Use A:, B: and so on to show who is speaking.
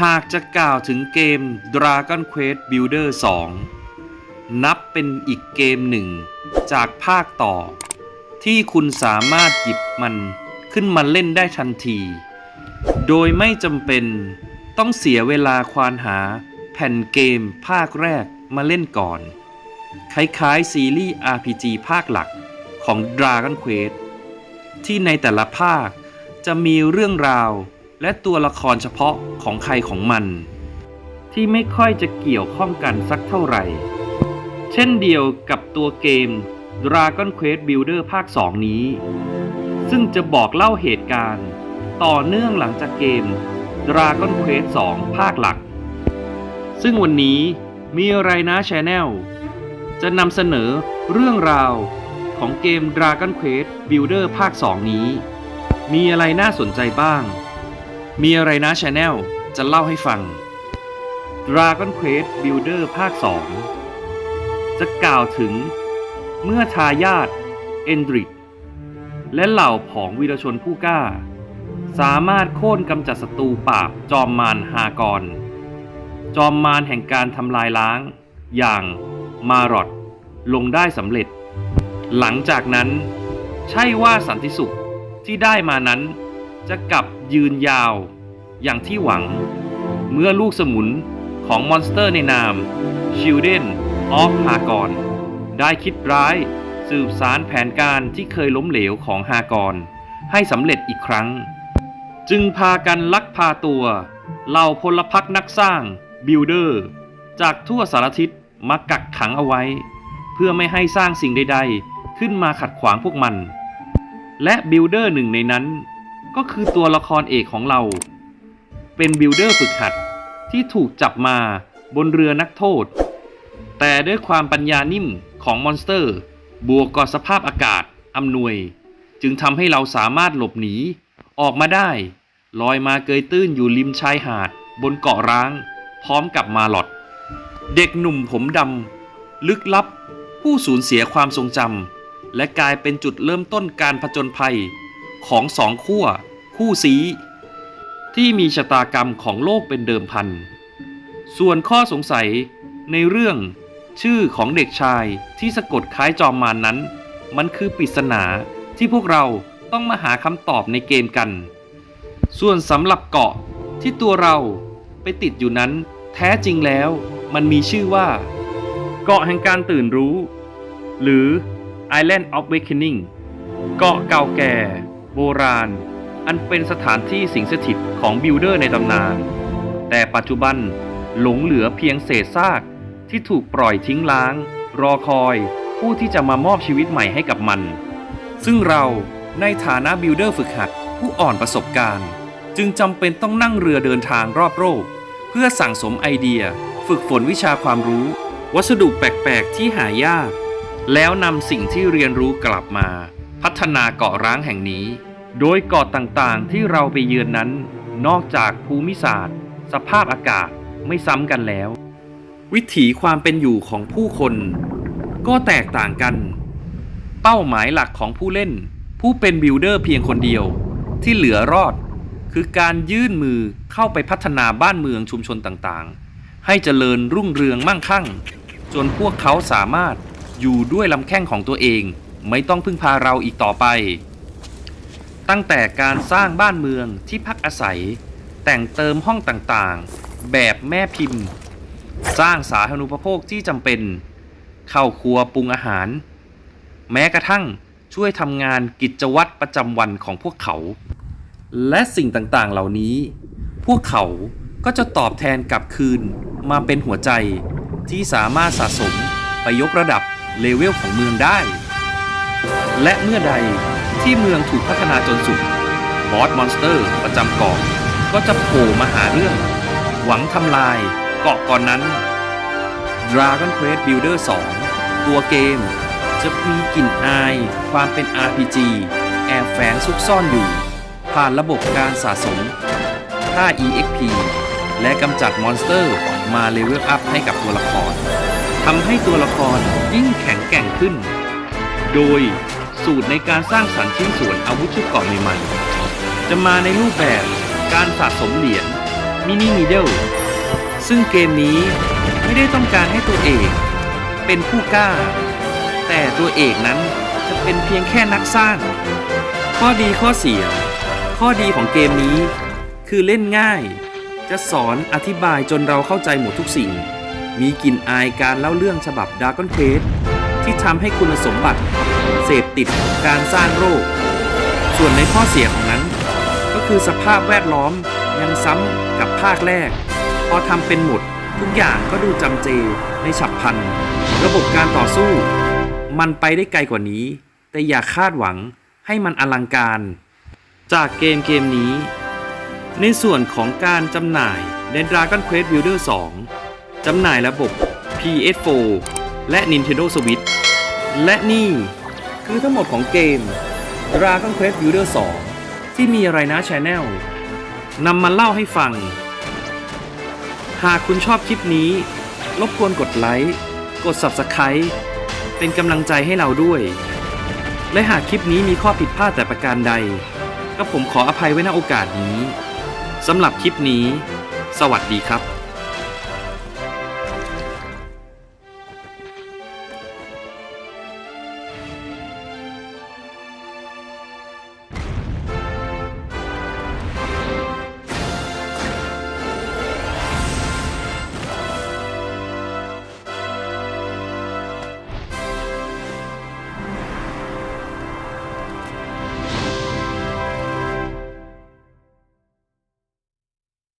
A: หากจะกล่าวถึงเกม Dragon Quest Builder 2 นับเป็นอีกเกมหนึ่ง จากภาคต่อ ที่คุณสามารถหยิบมันขึ้นมาเล่นได้ทันที โดยไม่จำเป็นต้องเสียเวลาควานหาแผ่นเกมภาคแรกมาเล่นก่อน คล้ายๆ ซีรีส์ RPG ภาคหลักของ Dragon Quest ที่ในแต่ละภาคจะมีเรื่องราว และตัวละครเฉพาะของใครของมัน ที่ไม่ค่อยจะเกี่ยวข้องกันสักเท่าไหร่ เช่นเดียวกับตัวเกม Dragon Quest Builder ภาค 2 นี้ ซึ่งจะบอกเล่าเหตุการณ์ ต่อเนื่องหลังจากเกม Dragon Quest 2 ภาคหลัก ซึ่งวันนี้มีอะไรนะช n แนลจะนำเสนอเรื่องราวของเกม Dragon Quest Builder ภาค 2 นี้ มีอะไรน่าสนใจบ้าง มีอะไรนะช n แนลจะเล่าให้ฟัง Dragon Quest Builder ภาค 2 จะกล่าวถึงเมื่อทายาทเอนดริก และเหล่าผองวีรชนผู้กล้า สามารถโค่นกำจัดศัตรูปราบจอมมารฮากร จอมมารแห่งการทำลายล้าง อย่างมารอดลงได้สำเร็จ หลังจากนั้น ใช่ว่าสันติสุขที่ได้มานั้น จะกลับยืนยาว อย่างที่หวัง เมื่อลูกสมุนของมอนสเตอร์ในนาม Children of h a g o n ได้คิดร้ายสืบสารแผนการที่เคยล้มเหลวของฮากรให้สำเร็จอีกครั้ง จึงพากันลักพาตัวเหล่าพลพรรคนักสร้างบิลเดอร์ จากทั่วสารทิศมากักขังเอาไว้ เพื่อไม่ให้สร้างสิ่งใด ๆ ขึ้นมาขัดขวางพวกมัน และบิลเดอร์หนึ่งในนั้น ก็คือตัวละครเอกของเรา เป็นบิลเดอร์ฝึกหัดที่ถูกจับมาบนเรือนักโทษ แต่ด้วยความปัญญานิ่มของมอนสเตอร์ บวกกับสภาพอากาศอำนวย จึงทำให้เราสามารถหลบหนี ออกมาได้ ลอยมาเกยตื้นอยู่ริมชายหาด บนเกาะร้าง พร้อมกับมาลอดเด็กหนุ่มผมดำลึกลับ ผู้สูญเสียความทรงจำและกลายเป็นจุดเริ่มต้นการผจญภัย ของสองขั้วคู่ซีที่มีชะตากรรมของโลกเป็นเดิมพัน ส่วนข้อสงสัยในเรื่องชื่อของเด็กชายที่สะกดคล้ายจอมมานนั้น มันคือปริศนาที่พวกเราต้องมาหาคำตอบในเกมกัน ส่วนสำหรับเกาะที่ตัวเราไปติดอยู่นั้น แท้จริงแล้วมันมีชื่อว่า เกาะแห่งการตื่นรู้ หรือ Island of Awakening เกาะเก่าแก่ โบราณ อันเป็นสถานที่สิงสถิตของบิลเดอร์ในตำนาน แต่ปัจจุบันหลงเหลือเพียงเศษซากที่ถูกปล่อยทิ้งล้าง รอคอย ผู้ที่จะมามอบชีวิตใหม่ให้กับมัน ซึ่งเราในฐานะบิลเดอร์ฝึกหัดผู้อ่อนประสบการณ์ จึงจำเป็นต้องนั่งเรือเดินทางรอบโลกเพื่อสั่งสมไอเดีย ฝึกฝนวิชาความรู้ วัสดุแปลก ๆ ที่หายาก แล้วนำสิ่งที่เรียนรู้กลับมา พัฒนาเกาะร้างแห่งนี้ โดยเกาะต่างๆที่เราไปเยือนนั้น นอกจากภูมิศาสตร์ สภาพอากาศไม่ซ้ำกันแล้ว วิถีความเป็นอยู่ของผู้คน ก็แตกต่างกัน เป้าหมายหลักของผู้เล่น ผู้เป็นบิลเดอร์เพียงคนเดียว ที่เหลือรอด คือการยื่นมือเข้าไปพัฒนาบ้านเมืองชุมชนต่างๆ ให้เจริญรุ่งเรืองมั่งคั่ง จนพวกเขาสามารถอยู่ด้วยลำแข้งของตัวเอง ไม่ต้องพึ่งพาเราอีกต่อไป ตั้งแต่การสร้างบ้านเมืองที่พักอาศัย แต่งเติมห้องต่างๆ แบบแม่พิมพ์ สร้างสาธารณูปโภคที่จำเป็น เข้าครัวปรุงอาหาร แม้กระทั่งช่วยทำงานกิจวัตรประจำวันของพวกเขา และสิ่งต่างๆเหล่านี้ พวกเขาก็จะตอบแทนกลับคืนมาเป็นหัวใจที่สามารถสะสมไปยกระดับเลเวลของเมืองได้ และเมื่อใดที่เมืองถูกพัฒนาจนสุด บอสมอนสเตอร์ประจำเกาะก็จะโผล่มาหาเรื่อง หวังทำลายเกาะก่อนนั้น Dragon Quest Builder 2 ตัวเกม จะมีกลิ่นอายความเป็น RPG แอบแฝงซุกซ่อนอยู่ ผ่านระบบการสะสมค่า EXP และกำจัดมอนสเตอร์มาเลเวลอัพให้กับตัวละครทำให้ตัวละครยิ่งแข็งแกร่งขึ้น โดยสูตรในการสร้างสรรค์ชิ้นส่วนอาวุธชุดเกราะใหม่ๆ จะมาในรูปแบบการสะสมเหรียญ Mini Middle ซึ่งเกมนี้ไม่ได้ต้องการให้ตัวเอกเป็นผู้กล้า แต่ตัวเอกนั้นจะเป็นเพียงแค่นักสร้าง ข้อดีข้อเสีย ข้อดีของเกมนี้ คือเล่นง่าย จะสอนอธิบายจนเราเข้าใจหมดทุกสิ่ง มีกลิ่นอายการเล่าเรื่องฉบับ Dragon Quest ที่ทำให้คุณสมบัติ เสพติดการสร้างโรค ส่วนในข้อเสียของนั้น ก็คือสภาพแวดล้อมยังซ้ำกับภาคแรก พอทำเป็นหมดทุกอย่างก็ดูจำเจในฉับพลัน ระบบการต่อสู้ มันไปได้ไกลกว่านี้ แต่อย่าคาดหวังให้มันอลังการ จากเกมเกมนี้ ในส่วนของการจำหน่ายใน Dragon Quest Builder 2จำหน่ายระบบ PS4 และ Nintendo Switch และนี่คือทั้งหมดของเกม Dragon Quest Builder 2 ที่มีอะไรนะ Channel นำมาเล่าให้ฟัง หากคุณชอบคลิปนี้ รบกวนกดไลค์ กด Subscribe เป็นกำลังใจให้เราด้วย และหากคลิปนี้มีข้อผิดพลาดแต่ประการใด ก็ผมขออภัยไว้ณโอกาสนี้สำหรับคลิปนี้ สวัสดีครับ